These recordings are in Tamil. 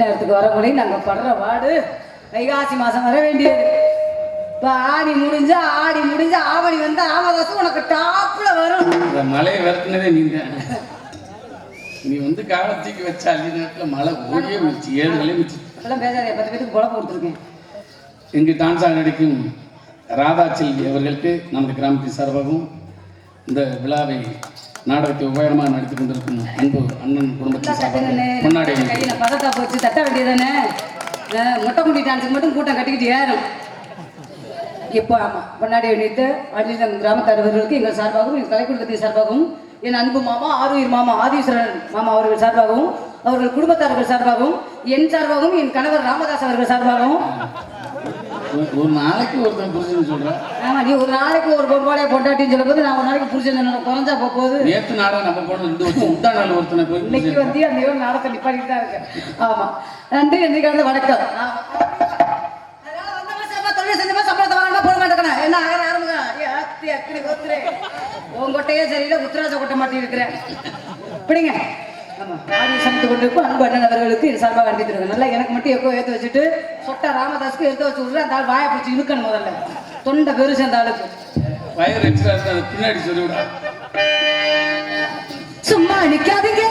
நேரத்துக்கு வர முடியும். நாங்கள் படுற பாடு வைகாசி மாதம் வர வேண்டியது. இப்ப ஆடி முடிஞ்சா ஆடி முடிஞ்சா ஆவணி வந்து ஆமதாசம் உனக்கு டாப்ல வரும். இந்த மழையை விரட்டினதே நீ தான் நீ வந்து காலத்துக்கு வச்ச அள்ளி நேரத்தில் மழை ஓடியே மிச்சு ஏழு மலை மிச்சு. அதெல்லாம் பேசாதே பத்து பேத்துக்கு குழப்பம் கொடுத்துருக்கேன். இங்கு டான்ஸாக நடிக்கும் ராதா செல்வி அவர்களுக்கு நமது கிராமத்தின் சார்பாகவும் இந்த விழாவை நாடகத்தை உபயோகமாக நடித்து கொண்டிருக்கும் அன்பு அண்ணன் குடும்பத்தின் சார்பாக முன்னாடி கையில பதத்தா போச்சு தட்ட வேண்டியதானே முட்டை குண்டி டான்ஸுக்கு மட்டும் கூட்டம் கட்டிக்கிட்டு ஏறும். இப்போ ஆமா பொன்னாடி அணித்து அழிதம் கிராமத்தாரவர்களுக்கு எங்கள் சார்பாகவும் எங்கள் கலைக்குழுக்கத்தின் சார்பாகவும் என் அன்பு மாமா ஆரூர் மாமா ஆதீஸ்வரன் மாமா அவர்கள் சார்பாகவும் அவர்கள் குடும்பத்தார்கள் சார்பாகவும் என் சார்பாகவும் என் கணவர் ராமதாஸ் அவர்கள் சார்பாகவும். ஒரு- நாளைக்கு ஒருத்தன் புரிஞ்சுன்னு சொல்கிறேன் ஆமா நீ ஒரு நாளைக்கு ஒரு பொம்பளைய பொண்டாட்டின்னு சொல்லும் போது நான் ஒரு நாளைக்கு புரிஞ்சு குறைஞ்சா போக போகுது நேற்று நாடகம் நம்ம போன ரெண்டு வருஷம் முந்தா நாள் ஒருத்தனை போய் இன்னைக்கு வந்து அந்த நாடகத்தை நிப்பாட்டிட்டு தான் இருக்கேன். ஆமா. நன்றி நன்றி வணக்கம். மாட்டேங்கிறேன். என்ன ஆகிற ஆரம்புங்க? ஏ, அத்தி, அக்கினி, கோத்திரே. உன் கொட்டையே சரியில்லை உத்தராஜ கொட்டை மாட்டி இருக்கிறேன் பிடிங்க. ஆமா ஆடி சமைத்து கொண்டிருக்கும் அன்பு அண்ணன் அவர்களுக்கு இது சார்பாக அனுப்பித்துருங்க நல்லா எனக்கு மட்டும் எக்கோ ஏற்று வச்சுட்டு சொட்டா ராமதாஸ்க்கு எடுத்து வச்சு விட்றேன். அந்த ஆள் வாயை பிடிச்சி இழுக்கணும் முதல்ல. தொண்டை பெருசு அந்த ஆளுக்கு. வயிறு எக்ஸ்ட்ரா இருந்தால் அதை பின்னாடி சொல்லிவிடா சும்மா நிக்காதீங்க.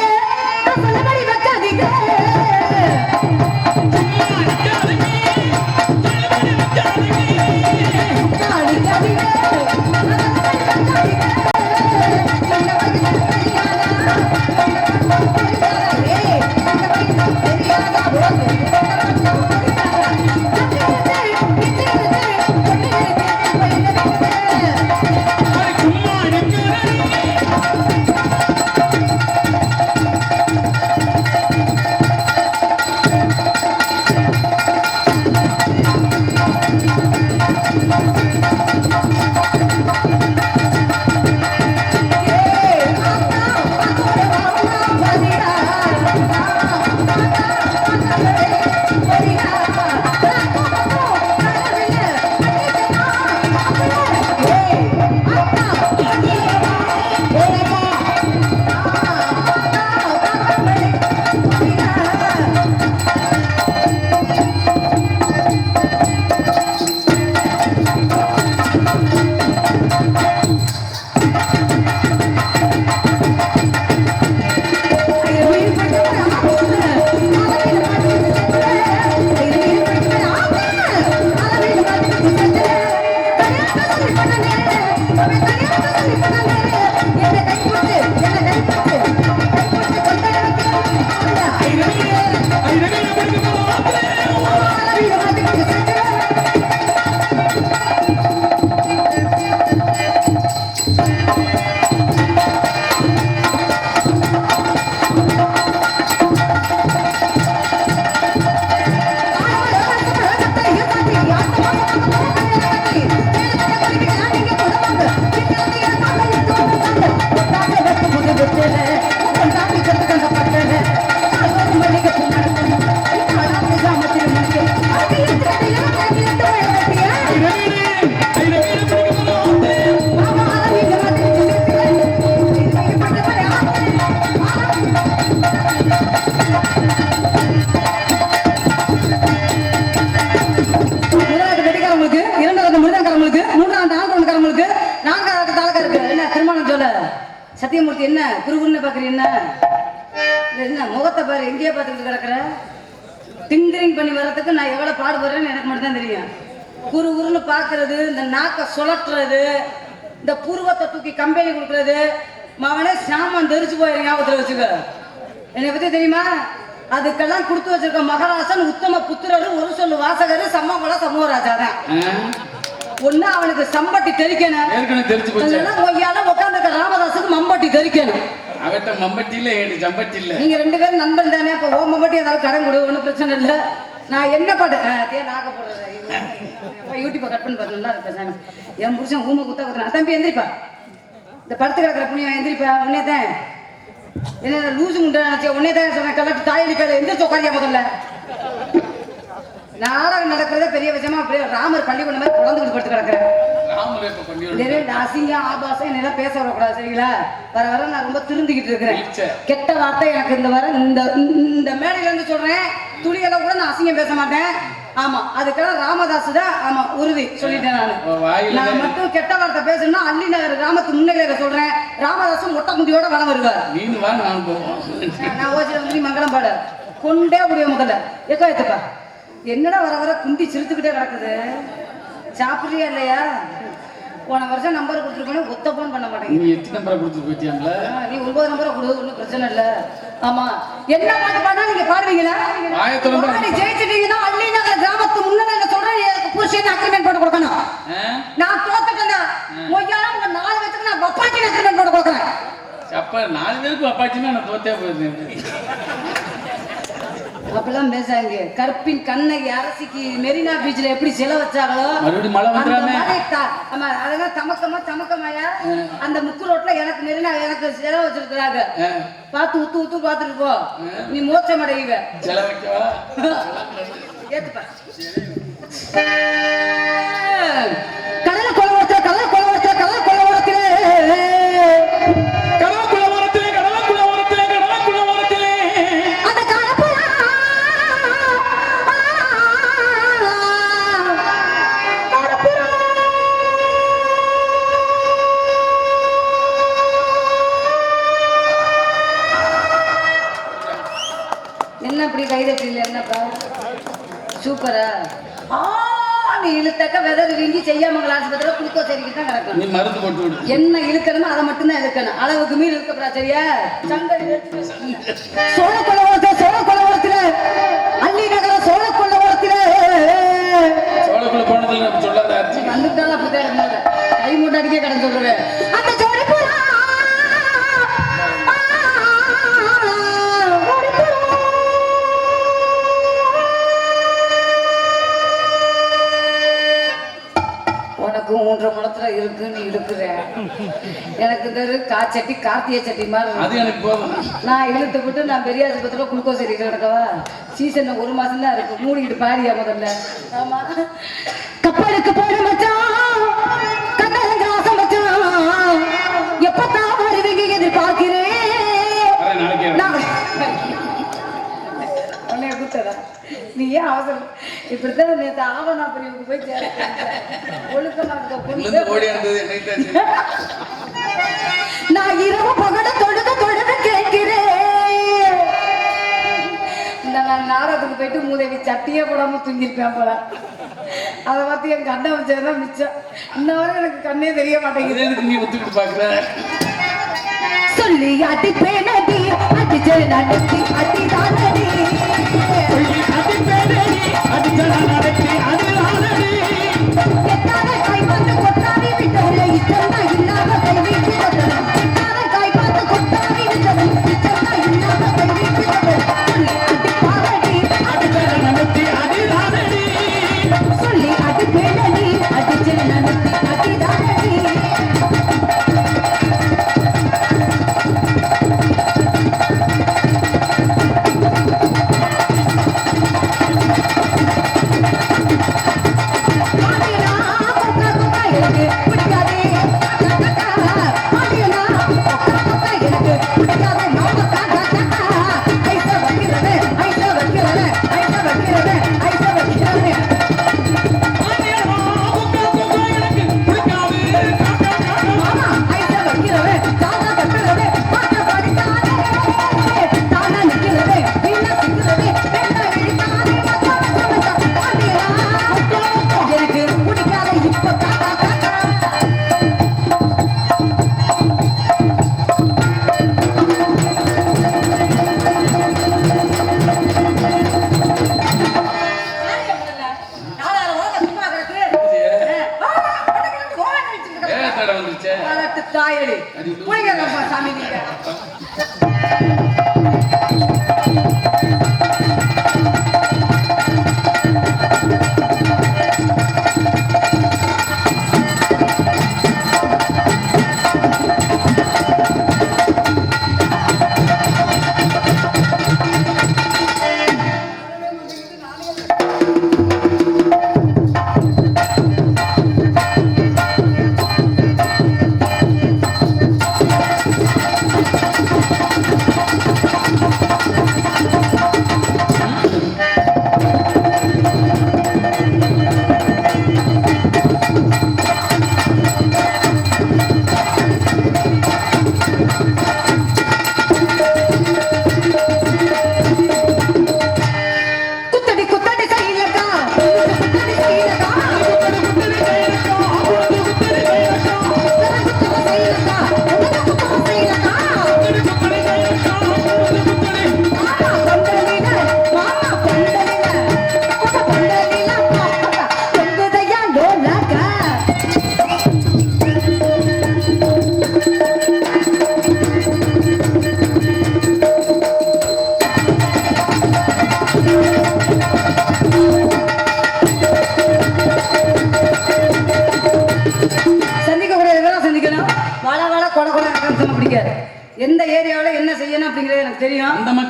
ஆண்டவன்காரங்களுக்கு நான்காவது தாளக்காருக்கு என்ன திருமணம் சொல்ல? சத்தியமூர்த்தி என்ன? குருகுன்னு பாக்குறீ என்ன? என்ன முகத்தை பாரு எங்கேயே பார்த்துக்கிட்டு கிடக்குற? டிங்கரிங் பண்ணி வர்றதுக்கு நான் எவ்வளவு பாடுபடுறேன்னு எனக்கு மட்டும்தான் தெரியும். குரு குருன்னு பார்க்கறது இந்த நாக்கை சுழற்றுறது இந்த புருவத்தை தூக்கி கம்பெனி கொடுக்கறது மவனே சாமான் தெரிச்சு போயிரு ஞாபகத்தில் வச்சுக்க. என்னை பத்தி தெரியுமா? அதுக்கெல்லாம் கொடுத்து வச்சிருக்க மகராசன் உத்தம புத்திரர் ஒரு சொல்லு வாசகர் சம்மகுல சமூகராஜா தான். ஒண்ணு அவனுக்கு சம்பட்டி தெரிக்கணும் ஏற்கனவே தெரிஞ்சு போச்சு. இல்லைன்னா ஒய்யால உட்காந்துருக்க ராமதாஸுக்கு மம்பட்டி தெரிக்கணும் அவட்ட மம்பட்டி இல்லை ஏடி சம்பட்டி இல்லை நீங்க ரெண்டு பேரும் நண்பன் தானே அப்ப ஓ மம்பட்டி ஏதாவது கடன் கொடு ஒன்றும் பிரச்சனை இல்லை. நான் என்ன பாட்டு ஆ, தே நாக யூடியூப்பை கட் பண்ணி நல்லா இருப்பேன் என் புருஷன் ஊமை குத்த குத்துறான். தம்பி எந்திரிப்பா. இந்த படுத்து கிடக்கிற புண்ணியம் எந்திரிப்பா உன்னே தான். என்ன லூசு முண்டை நினைச்சேன் உன்னே தான் சொன்னேன். கலட்டு தாயலி பேர எந்திரிச்சு உட்காரியா முதல்ல? நாடகம் நடக்கிறதே பெரிய விஷயமா அப்படியே ராமர் பள்ளிக்கூடம் மாதிரி குழந்தைகள் படுத்து கிடக்குறேன். அசிங்கம் ஆபாசம் என்னெல்லாம் பேச வரக்கூடாது சரிங்களா? வர வர நான் ரொம்ப திருந்திக்கிட்டு இருக்கிறேன். கெட்ட வார்த்தை எனக்கு இந்த வர இந்த இந்த மேடையில இருந்து சொல்றேன். துளியெல்லாம் கூட நான் அசிங்கம் பேச மாட்டேன். ஆமா அதுக்கெல்லாம் ராமதாஸ் தான் ஆமா உறுதி சொல்லிட்டேன் நானு. நான் மட்டும் கெட்ட வார்த்தை பேசணும்னா அள்ளி நகர் ராமத்து முன்னிலையில சொல்றேன். ராமதாசும் மொட்டை முந்தியோட வளம் வருவார். நீனு ஓசில மங்களம் பாடு. கொண்டே முடியும் முதல்ல. எக்கோ எத்துப்பா என்னடா வர வர குண்டி சிரித்துக்கிட்டே கிடக்குது? சாப்பிட்றியா இல்லையா? போன வருஷம் நம்பர் கொடுத்துருக்கோம் ஒத்த போன் பண்ண மாட்டேங்க நீ எத்தனை நம்பரை கொடுத்துட்டு போயிட்டியாம்ல நீ ஒன்பது நம்பரை கொடு ஒன்றும் பிரச்சனை இல்லை. ஆமா. என்ன பாட்டு பாடினா நீங்க பாடுவீங்களா? பாடி ஜெயிச்சிட்டீங்கன்னா அள்ளி நகர் கிராமத்து முன்னாடி சொல்றேன் எனக்கு புருஷன் அக்ரிமெண்ட் போட்டு கொடுக்கணும்? நான் தோத்துட்டேன்னா மொய்யாலும் உங்க நாலு பேத்துக்கு நான் வப்பாட்டி அக்ரிமெண்ட் போட்டு கொடுக்குறேன். அப்ப நாலு பேருக்கு அப்பாச்சுன்னா நான் தோத்தே போயிருந்தேன் அப்பெல்லாம் பேசாங்க கற்பின் கண்ணகி அரசிக்கு மெரினா பீச்ல எப்படி சிலை வச்சாங்களோ மறுபடியும் மழை வந்துடாம? ஆமா, அதெல்லாம் தமக்கமா தமக்கமாயா? அந்த முக்கு ரோட்ல எனக்கு மெரினா எனக்கு சிலை வச்சிருக்கிறாங்க. பார்த்து உத்து உத்து பார்த்துட்டு போ. நீ மோச்சம் செல வைக்கவா? ஏத்துப்பா. இப்படி கைதட்டல என்னப்பா சூப்பரா? ஆ நீ இழுத்தக்க விதறு வீங்கி செய்யாமங்கல ஆஸ்பத்திரியில் குளுக்கோஸ் தான் கிடக்கணும் நீ மருந்து போட்டு விடு. என்ன இழுக்கணுமோ அதை மட்டும்தான் இழுக்கணும். அளவுக்கு மீறி இழுக்கப்படா சரியா? சோழ கொலவரத்துல சோழ கொலவரத்துல அள்ளி நகர சோழ கொலவரத்துல சொல்லாத ஆச்சு வந்துட்டாலும் அப்படிதான் இருந்தாங்க கை மூட்டை அடிக்க கடன் சொல்றேன் காச்சட்டி கார்த்திகை சட்டி மாதிரி. அது எனக்கு போதும். நான் இழுத்து விட்டு நான் பெரிய ஆஸ்பத்திரியில் குளுக்கோஸ் எரிக்க கிடக்கவா? சீசன் ஒரு மாசம் தான் இருக்கு. மூடிக்கிட்டு பாரியா முதல்ல. ஆமா. கப்பலுக்கு போன மச்சான். எப்பத்தான் வருவீங்க எதிர்பார்க்கிறேன். உன்னைய கூப்பிட்டதா? நீ ஏன் அவசரம்? இப்படித்தான் நேற்று ஆவணா பிரிவுக்கு போய் ஒழுக்கமா இருக்க பொண்ணு. எனக்கு. நான் இரவு பகல தொழுது தொழுது கேட்கிறேன். நான் நாடகத்துக்கு போயிட்டு மூதேவி சட்டியே போடாம தூங்கிருப்பேன் போல. அதை பார்த்து என் கண்ணை வச்சதுதான் மிச்சம். இன்ன வரை எனக்கு கண்ணே தெரிய மாட்டேங்குது. இது எதுக்கு நீ ஒத்துக்கிட்டு பாக்குற சொல்லி அடி பேனடி அடி ஜெயநடி அடி தானடி. எத்தாத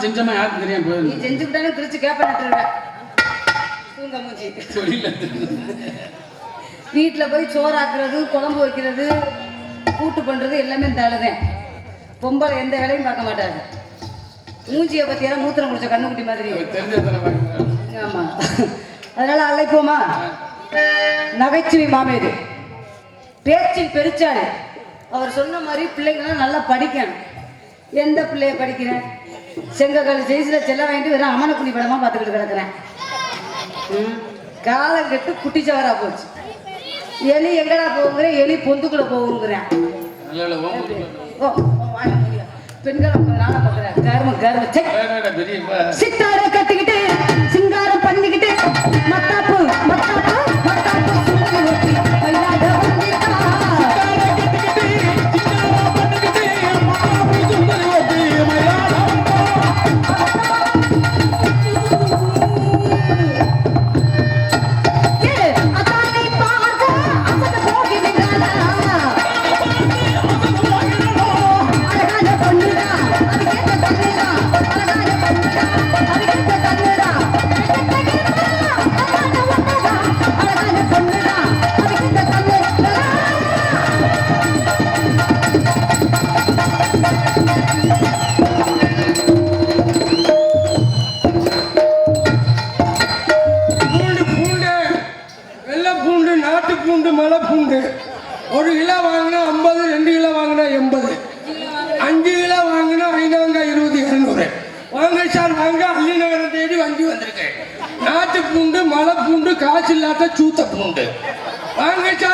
செஞ்சமா? யாருக்கும் தெரியாம நீ போயிருந்து செஞ்சுக்கிட்டாலும் பிரிச்சு கேப்ப நட்டுருவேன் தூங்க மூஞ்சி. தொழில வீட்டில் போய் சோறாக்குறது குழம்பு வைக்கிறது கூட்டு பண்ணுறது எல்லாமே இந்த ஆளுதான் பொம்பளை எந்த வேலையும் பார்க்க மாட்டாரு. மூஞ்சியை பற்றியெல்லாம் மூத்திரம் குடிச்ச கண்ணுக்குட்டி மாதிரி. ஆமாம் அதனால அழைப்போமா? நகைச்சுவை மாமேது பேச்சில் பெருச்சாரு. அவர் சொன்ன மாதிரி பிள்ளைங்களாம் நல்லா படிக்கணும். எந்த பிள்ளைய படிக்கிறேன் செங்கக்கால் ஜெய்சில் செல்ல வாங்கிட்டு வெறும் அமனக்குடி படமாக பார்த்துக்கிட்டு கிடக்குறேன். ம், காலம் கெட்டு குட்டிச்சவரா போச்சு. எலி எங்கடா போகுங்கிற எலி பொந்துக்குள்ள போகுங்கிறேன். பெண்களை நாளா பார்க்குறேன் கரும கரும. கட்டிக்கிட்டு சிங்காரம் பண்ணிக்கிட்டு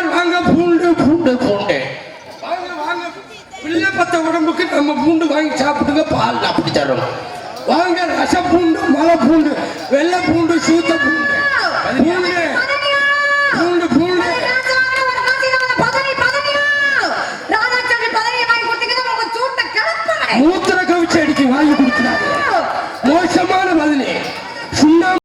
சார் வாங்க பூண்டு பூண்டு பூண்டு. வாங்க வாங்க. பிள்ளை பத்த உடம்புக்கு நம்ம பூண்டு வாங்கி சாப்பிடுங்க பால் அப்படி தரோம் வாங்க ரச பூண்டு மலை பூண்டு வெள்ளை பூண்டு சூத்த பூண்டு பூண்டு.